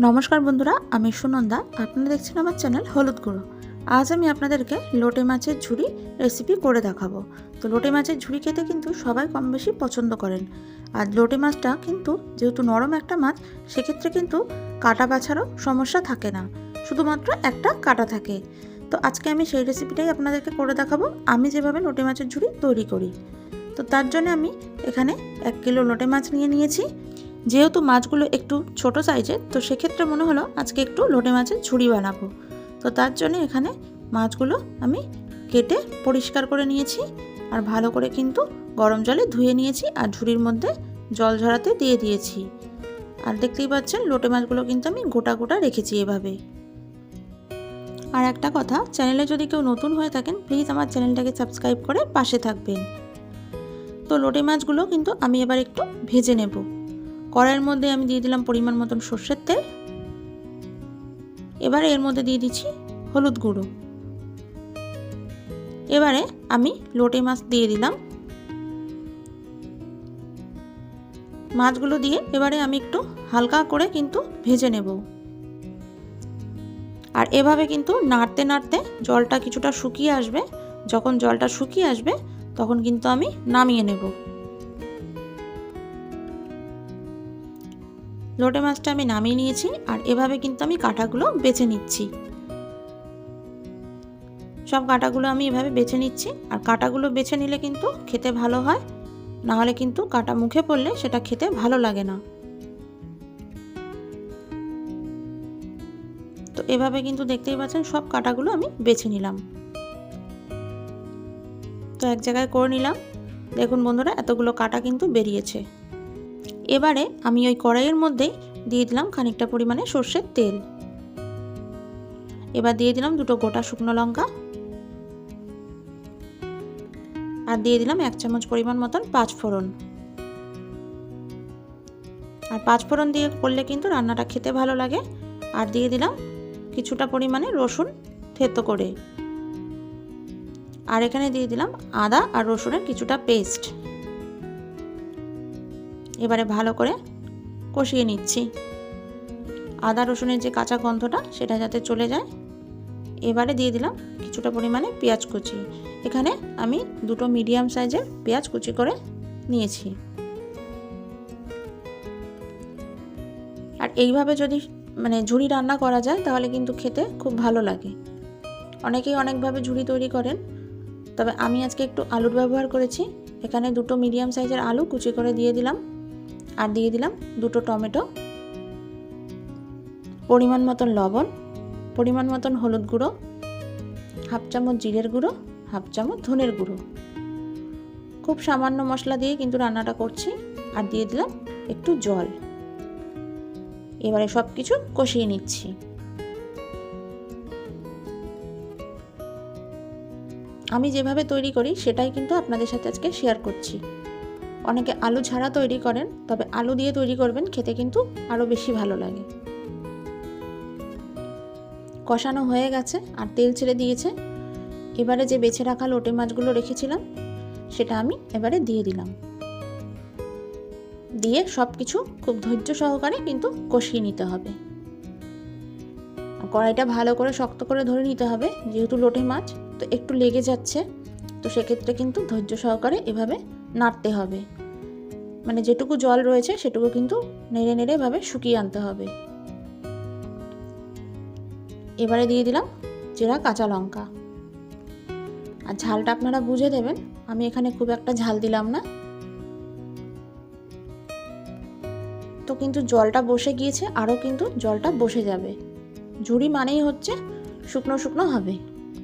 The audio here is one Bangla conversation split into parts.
নমস্কার বন্ধুরা, আমি সুনন্দা। আপনারা দেখছেন আমার চ্যানেল হলুদ গুঁড়ো। আজ আমি আপনাদেরকে লোটে মাছের ঝুড়ি রেসিপি করে দেখাবো। তো লোটে মাছের ঝুড়ি খেতে কিন্তু সবাই কম বেশি পছন্দ করেন। আর লোটে মাছটা কিন্তু যেহেতু নরম একটা মাছ, সেক্ষেত্রে কিন্তু কাটা বাছারও সমস্যা থাকে না। শুধুমাত্র একটা কাটা থাকে। তো আজকে আমি সেই রেসিপিটাই আপনাদেরকে করে দেখাবো। আমি যেভাবে লোটে মাছের ঝুড়ি তৈরি করি। তো তার জন্য আমি এখানে এক কিলো লোটে মাছ নিয়ে নিয়েছি। যেহেতু মাছগুলো একটু ছোট সাইজের, তো সেক্ষেত্রে মনে হলো আজকে একটু লোটে মাছের ঝুড়ি বানাবো। তো তার জন্য এখানে মাছগুলো আমি কেটে পরিষ্কার করে নিয়েছি আর ভালো করে কিন্তু গরম জলে ধুয়ে নিয়েছি আর ঝুড়ির মধ্যে জল ঝরাতে দিয়ে দিয়েছি। আর দেখতেই পাচ্ছেন লোটে মাছগুলো কিন্তু আমি গোটা গোটা রেখেছি এভাবে। আর একটা কথা, চ্যানেলে যদি কেউ নতুন হয়ে থাকেন প্লিজ আমার চ্যানেলটাকে সাবস্ক্রাইব করে পাশে থাকবেন। তো লোটে মাছগুলো কিন্তু আমি এবার একটু ভেজে নেব। কড়াইয়ের মধ্যে আমি দিয়ে দিলাম পরিমাণ মতন সর্ষের তেল। এবারে এর মধ্যে দিয়ে দিচ্ছি হলুদ গুঁড়ো। এবারে আমি লোটে মাছ দিয়ে দিলাম। মাছগুলো দিয়ে এবারে আমি একটু হালকা করে কিন্তু ভেজে নেব। আর এভাবে কিন্তু নাড়তে নাড়তে জলটা কিছুটা শুকিয়ে আসবে। যখন জলটা শুকিয়ে আসবে, তখন কিন্তু আমি নামিয়ে নেব। লোটে মাছটা আমি নামিয়ে নিয়েছি আর এভাবে কিন্তু আমি কাঁটাগুলো বেছে নিচ্ছি। সব কাঁটাগুলো আমি এভাবে বেছে নিচ্ছি আর কাঁটাগুলো বেছে নিলে কিন্তু খেতে ভালো হয় না হলে কিন্তু কাঁটা মুখে পড়লে সেটা খেতে ভালো লাগে না। তো এভাবে কিন্তু দেখতেই পাচ্ছেন সব কাঁটাগুলো আমি বেছে নিলাম। তো এক জায়গায় করে নিলাম। দেখুন বন্ধুরা, এতগুলো কাঁটা কিন্তু বেরিয়েছে। এবারে আমি ওই কড়াইয়ের মধ্যেই দিয়ে দিলাম খানিকটা পরিমাণে সর্ষের তেল। এবার দিয়ে দিলাম দুটো গোটা শুকনো লঙ্কা। আর দিয়ে দিলাম এক চামচ পরিমাণ মতন পাঁচ ফোড়ন। আর পাঁচ ফোড়ন দিয়ে করলে কিন্তু রান্নাটা খেতে ভালো লাগে। আর দিয়ে দিলাম কিছুটা পরিমাণে রসুন থেতো করে। আর এখানে দিয়ে দিলাম আদা আর রসুনের কিছুটা পেস্ট। এবারে ভালো করে কষিয়ে নিচ্ছি। আদা রসুনের যে কাঁচা গন্ধটা, সেটা যাতে চলে যায়। এবারে দিয়ে দিলাম কিছুটা পরিমাণে পেঁয়াজ কুচি। এখানে আমি দুটো মিডিয়াম সাইজের পেঁয়াজ কুচি করে নিয়েছি। আর এইভাবে যদি মানে ঝুড়ি রান্না করা যায়, তাহলে কিন্তু খেতে খুব ভালো লাগে। অনেকেই অনেকভাবে ঝুড়ি তৈরি করেন, তবে আমি আজকে একটু আলুর ব্যবহার করেছি। এখানে দুটো মিডিয়াম সাইজের আলু কুচি করে দিয়ে দিলাম। আর দিয়ে দিলাম দুটো টমেটো। পরিমাণ মতন লবণ, পরিমাণ মতন হলুদ গুঁড়ো, হাফ চামচ জিরের গুঁড়ো, হাফ চামচ ধনের গুঁড়ো। খুব সামান্য মশলা দিয়ে কিন্তু রান্নাটা করছি আর দিয়ে দিলাম একটু জল। এবারে সব কিছু কষিয়ে নিচ্ছি। আমি যেভাবে তৈরি করি সেটাই কিন্তু আপনাদের সাথে আজকে শেয়ার করছি। অনেকে আলু ছাড়া তৈরি করেন, তবে আলু দিয়ে তৈরি করবেন, খেতে কিন্তু আরও বেশি ভালো লাগে। কষানো হয়ে গেছে আর তেল ছেড়ে দিয়েছে। এবারে যে বেছে রাখা লোটে মাছগুলো রেখেছিলাম, সেটা আমি এবারে দিয়ে দিলাম। দিয়ে সব কিছু খুব ধৈর্য সহকারে কিন্তু কষিয়ে নিতে হবে। কড়াইটা ভালো করে শক্ত করে ধরে নিতে হবে, যেহেতু লোটে মাছ, তো একটু লেগে যাচ্ছে, তো সেক্ষেত্রে কিন্তু ধৈর্য সহকারে এভাবে নাড়তে হবে। মানে যেটুকু জল রয়েছে সেটুকু কিন্তু নেড়ে নেড়ে ভাবে শুকিয়ে আনতে হবে। এবারে দিয়ে দিলাম চেরা কাঁচা লঙ্কা। আর ঝালটা আপনারা বুঝে দেবেন, আমি এখানে খুব একটা ঝাল দিলাম না। তো কিন্তু জলটা বসে গিয়েছে, আরও কিন্তু জলটা বসে যাবে। ঝুড়ি মানেই হচ্ছে শুকনো শুকনো হবে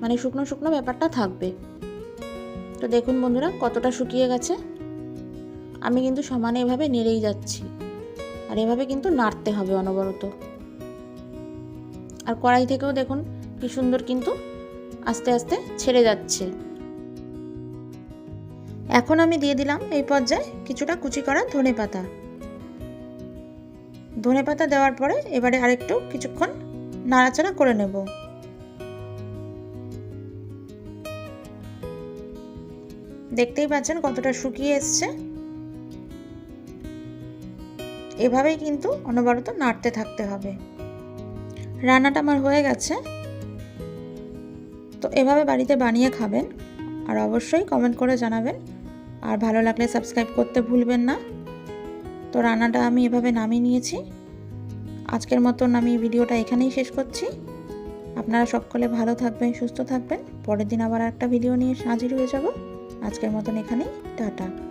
মানে শুকনো শুকনো ব্যাপারটা থাকবে। তো দেখুন বন্ধুরা, কতটা শুকিয়ে গেছে। আমি কিন্তু সমানে এভাবে নেড়েই যাচ্ছি। আর এভাবে কিন্তু নাড়তে হবে অনবরত। আর কড়াই থেকেও দেখুন কি সুন্দর কিন্তু আস্তে আস্তে ছেড়ে যাচ্ছে। এখন আমি দিয়ে দিলাম এই পর্যায়ে কিছুটা কুচি করা ধনে পাতা। ধনে পাতা দেওয়ার পরে এবারে আরেকটু কিছুক্ষণ নাড়াচাড়া করে নেব। দেখতেই পাচ্ছেন কতটা শুকিয়ে এসছে। এভাবেই কিন্তু অনবরত নাড়তে থাকতে হবে। রান্নাটা আমার হয়ে গেছে। তো এভাবে বাড়িতে বানিয়ে খাবেন আর অবশ্যই কমেন্ট করে জানাবেন। আর ভালো লাগলে সাবস্ক্রাইব করতে ভুলবেন না। তো রান্নাটা আমি এভাবে নামিয়ে নিয়েছি। আজকের মতন আমি ভিডিওটা এখানেই শেষ করছি। আপনারা সকলে ভালো থাকবেন, সুস্থ থাকবেন। পরের দিন আবার একটা ভিডিও নিয়ে হাজির হয়ে যাব। আজকের মতন এখানেই টাটা।